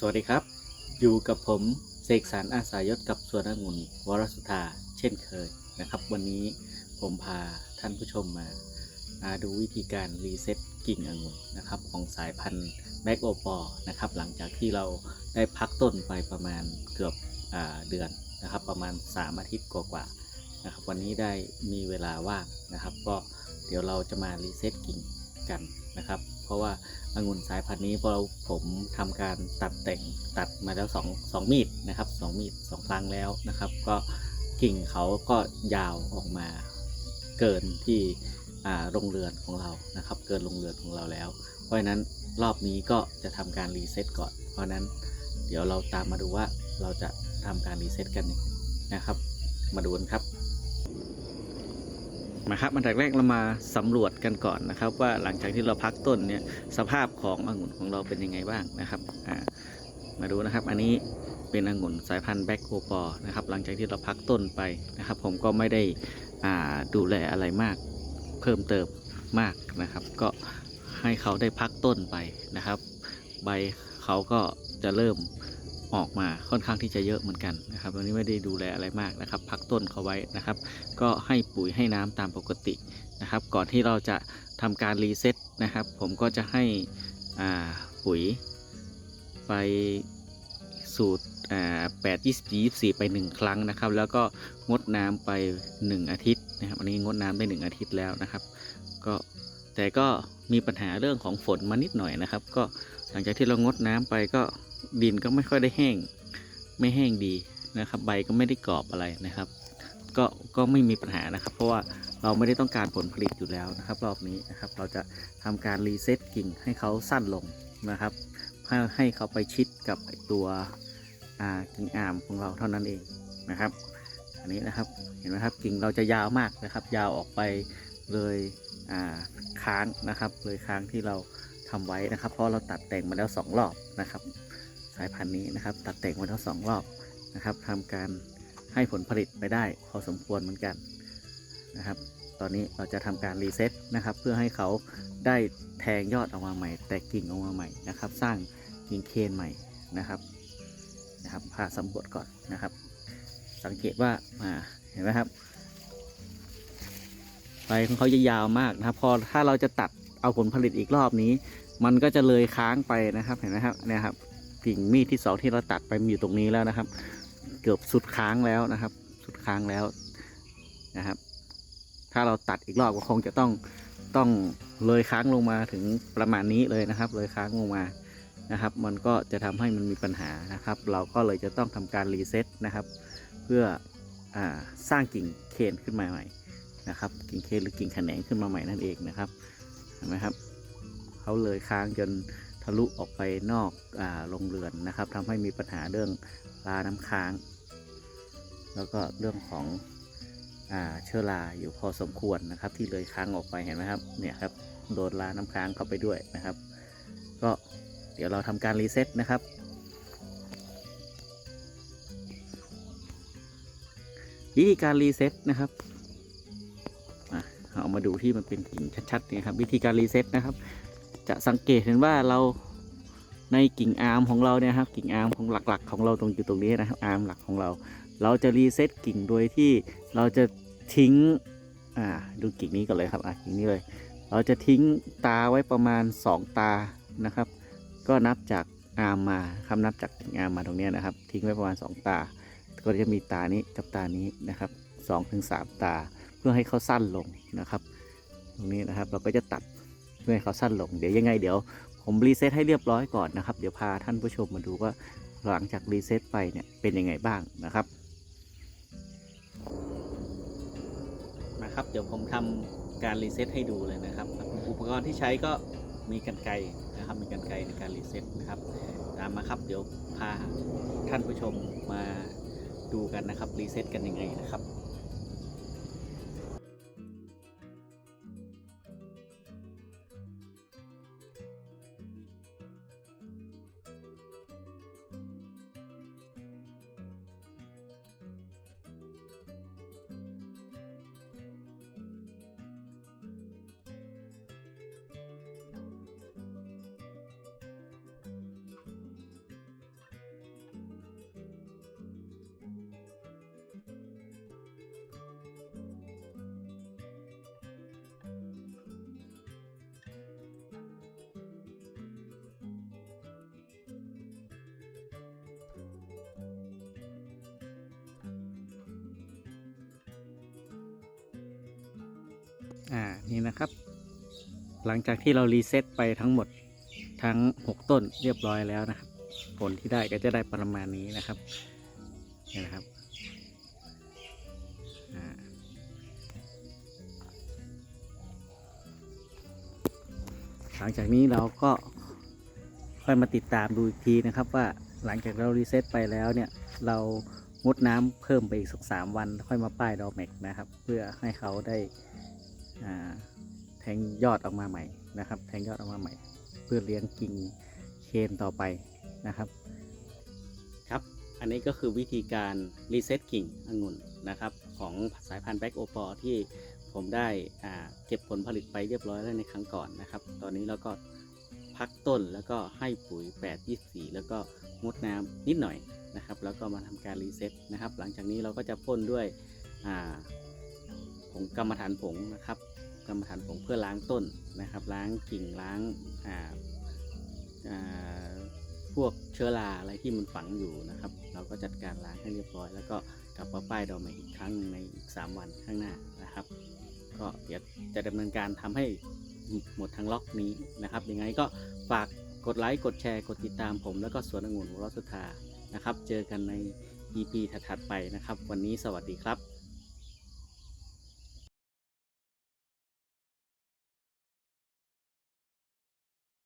สวัสดีครับ อยู่กับผมเสกสรรอาสายศกับสวนองุ่นวรสุธาเช่นเคยนะครับ วันนี้ผมพาท่านผู้ชมมามาดูวิธีการรีเซ็ตกิ่งองุ่นนะครับของสายพันธุ์แบ็กโอปอนะครับ หลังจากที่เราได้พักต้นไปประมาณเกือบอเดือนนะครับ ประมาณ 3 อาทิตย์กว่าๆนะครับ วันนี้ได้มีเวลาว่างนะครับ ก็เดี๋ยวเราจะมารีเซ็ตกิ่งกันนะครับ เพราะว่าองุ่นสายพันธุ์นี้พอเราผมทำการตัดแต่งตัดมาแล้ว2 2มีดนะครับ2มีด2ครั้งแล้วนะครับ ก็กิ่งเขาก็ยาวออกมาเกินที่โรงเรือนของเรานะครับ เกินโรงเรือนของเราแล้ว เพราะฉะนั้นรอบนี้ก็จะทำการรีเซ็ตก่อน เพราะนั้นเดี๋ยวเราตามมาดูว่าเราจะทำการรีเซ็ตกันนะครับ มาดูกันครับ มาครับอันดับแรกเรามาสำรวจกันก่อนนะครับ ว่าหลังจากที่เราพักต้นเนี่ยสภาพขององุ่นของเราเป็นยังไงบ้างนะครับอ่ามาดูนะครับ อันนี้เป็นองุ่นสายพันธุ์แบ็คโคปอนะครับหลังจากที่เราพักต้นไปนะครับ ผมก็ไม่ได้อ่าดูแลอะไรมาก เพิ่มเติมมากนะครับ ก็ให้เขาได้พักต้นไปนะครับ ใบเขาก็จะเริ่ม ออกมาค่อนข้างที่จะเยอะเหมือนกันนะครับตอนนี้ไม่ได้ดูแลอะไรมากนะครับ พักต้นเขาไว้นะครับ ก็ให้ปุ๋ยให้น้ำตามปกตินะครับ ก่อนที่เราจะทำการรีเซ็ตนะครับ ผมก็จะให้ปุ๋ยไปสูตรแปดยี่สิบยี่สี่ไปหนึ่งครั้งนะครับ แล้วก็งดน้ำไปหนึ่งอาทิตย์นะครับอันนี้งดน้ำได้หนึ่งอาทิตย์แล้วนะครับ ก็ แต่ก็มีปัญหาเรื่องของฝนมานิดหน่อยนะครับ ก็หลังจากที่เรางดน้ำไปก็ดินก็ไม่ค่อยได้แห้ง ไม่แห้งดีนะครับ ใบก็ไม่ได้กรอบอะไรนะครับ ก็ก็ไม่มีปัญหานะครับ เพราะว่าเราไม่ได้ต้องการผลผลิตอยู่แล้วนะครับ รอบนี้นะครับ เราจะทำการรีเซ็ตกิ่งให้เขาสั้นลงนะครับให้ให้เขาไปชิดกับตัวกิ่งอามของเราเท่านั้นเองนะครับ อันนี้นะครับเห็นไหมครับกิ่งเราจะยาวมากนะครับ ยาวออกไปเลย ค้างนะครับเลยค้างที่เราทำไว้นะครับ เพราะเราตัดแต่งมาแล้วสองรอบนะครับ สายพันธุ์นี้นะครับ ตัดแต่งมาแล้วสองรอบนะครับทำการให้ผลผลิตไปได้พอสมควรเหมือนกันนะครับ ตอนนี้เราจะทำการรีเซ็ตนะครับ เพื่อให้เขาได้แทงยอดออกมาใหม่ แตกกิ่งออกมาใหม่นะครับ สร้างกิ่งเคนใหม่นะครับนะครับพาสำรวจก่อนนะครับ สังเกตว่าอ่าเห็นไหมครับ ใบของเขาจะยาวมากนะครับ พอถ้าเราจะตัดเอาผลผลิตอีกรอบนี้ มันก็จะเลยค้างไปนะครับเห็นไหมครับเนี่ยครับกิ่งมีดที่สองที่เราตัดไปมันอยู่ตรงนี้แล้วนะครับ เกือบสุดค้างแล้วนะครับ สุดค้างแล้วนะครับ ถ้าเราตัดอีกรอบก็คงจะต้องต้องเลยค้างลงมาถึงประมาณนี้เลยนะครับ เลยค้างลงมานะครับ มันก็จะทำให้มันมีปัญหานะครับ เราก็เลยจะต้องทำการรีเซ็ตนะครับ เพื่ออสร้างกิ่งเคนขึ้นมาใหม่ นะครับ กิ่งเคนหรือกิ่งแขนงขึ้นมาใหม่นั่นเองนะครับเห็นไหมครับเขาเลยค้างจนทะลุออกไปนอกโรงเรือนนะครับทำให้มีปัญหาเรื่องลาน้ำค้าง แล้วก็เรื่องของเชื้อราอยู่พอสมควรนะครับ ที่เลยค้างออกไปเห็นไหมครับเนี่ยครับโดนลาน้ำค้างเข้าไปด้วยนะครับ ก็เดี๋ยวเราทำการรีเซ็ตนะครับวิธีการรีเซ็ตนะครับ มาดูที่มันเป็นกิ่งชัดๆนี่ครับ วิธีการรีเซ็ตนะครับ จะสังเกตเห็นว่าเราในกิ่งอาร์มของเราเนี่ยครับกิ่งอาร์มของหลักๆ ของเราตรงอยู่ตรงนี้นะครับอาร์มหลักของเรา เราจะรีเซ็ตกิ่งโดยที่เราจะทิ้งอ่าดูกิ่งนี้ก่อนเลยครับอะกิ่งนี้เลย เราจะทิ้งตาไว้ประมาณ 2 ตานะครับ ก็นับจากอาร์มมาคำนับจากกิ่งอาร์มมาตรงนี้นะครับ ทิ้งไว้ประมาณ 2 ตา ก็จะมีตานี้กับตานี้นะครับสองถึงสามตา พื่อให้เขาสั้นลงนะครับ ตรงนี้นะครับเราก็จะตัดเพื่อให้เขาสั้นลง เดี๋ยวยังไงเดี๋ยวผมรีเซ็ตให้เรียบร้อยก่อนนะครับ เดี๋ยวพาท่านผู้ชมมาดูว่าหลังจากรีเซ็ตไปเนี่ยเป็นยังไงบ้างนะครับนะครับ เดี๋ยวผมทำการรีเซ็ตให้ดูเลยนะครับ อุปกรณ์ที่ใช้ก็มีกันไกนะครับมีกันไกในการรีเซ็ตนะครับตามมาครับเดี๋ยวพาท่านผู้ชมมาดูกันนะครับรีเซ็ตกันยังไงนะครับ อ่านี่นะครับ หลังจากที่เรารีเซ็ตไปทั้งหมดทั้ง 6 ต้นเรียบร้อยแล้วนะครับ ผลที่ได้ก็จะได้ประมาณนี้นะครับนี่นะครับอ่าหลังจากนี้เราก็ค่อยมาติดตามดูอีกทีนะครับ ว่าหลังจากเรารีเซ็ตไปแล้วเนี่ยเรางดน้ำเพิ่มไปอีกสักสามวัน ค่อยมาป้ายดอแม็กนะครับ เพื่อให้เขาได้ แทงยอดออกมาใหม่นะครับ แทงยอดออกมาใหม่ เพื่อเลี้ยงกิ่งเคนต่อไปนะครับครับ อันนี้ก็คือวิธีการรีเซ็ตกิ่งองุ่นนะครับ ของสายพันธุ์แบ็กโอปอที่ผมได้เก็บผลผลิตไปเรียบร้อยแล้วในครั้งก่อนนะครับ ตอนนี้เราก็พักต้นแล้วก็ให้ปุ๋ย 8 24 แล้วก็งดน้ำนิดหน่อยนะครับ แล้วก็มาทำการรีเซ็ตนะครับ หลังจากนี้เราก็จะพ่นด้วยอ่า ผงกรรมฐานผงนะครับ กรรมฐานผงเพื่อล้างต้นนะครับ ล้างกิ่งล้างอ่าอ่าพวกเชื้อราอะไรที่มันฝังอยู่นะครับ เราก็จัดการล้างให้เรียบร้อย แล้วก็กลับมาป้ายดอกใหม่อีกครั้งหนึ่งในอีก 3 วันข้างหน้านะครับ ก็เดี๋ยวจะดำเนินการทำให้หมดทั้งล็อกนี้นะครับยังไงก็ฝากกดไลค์กดแชร์กดติดตามผม แล้วก็สวนองุ่นหัวรสุธานะครับ เจอกันใน EP ถัดๆไปนะครับ วันนี้สวัสดีครับ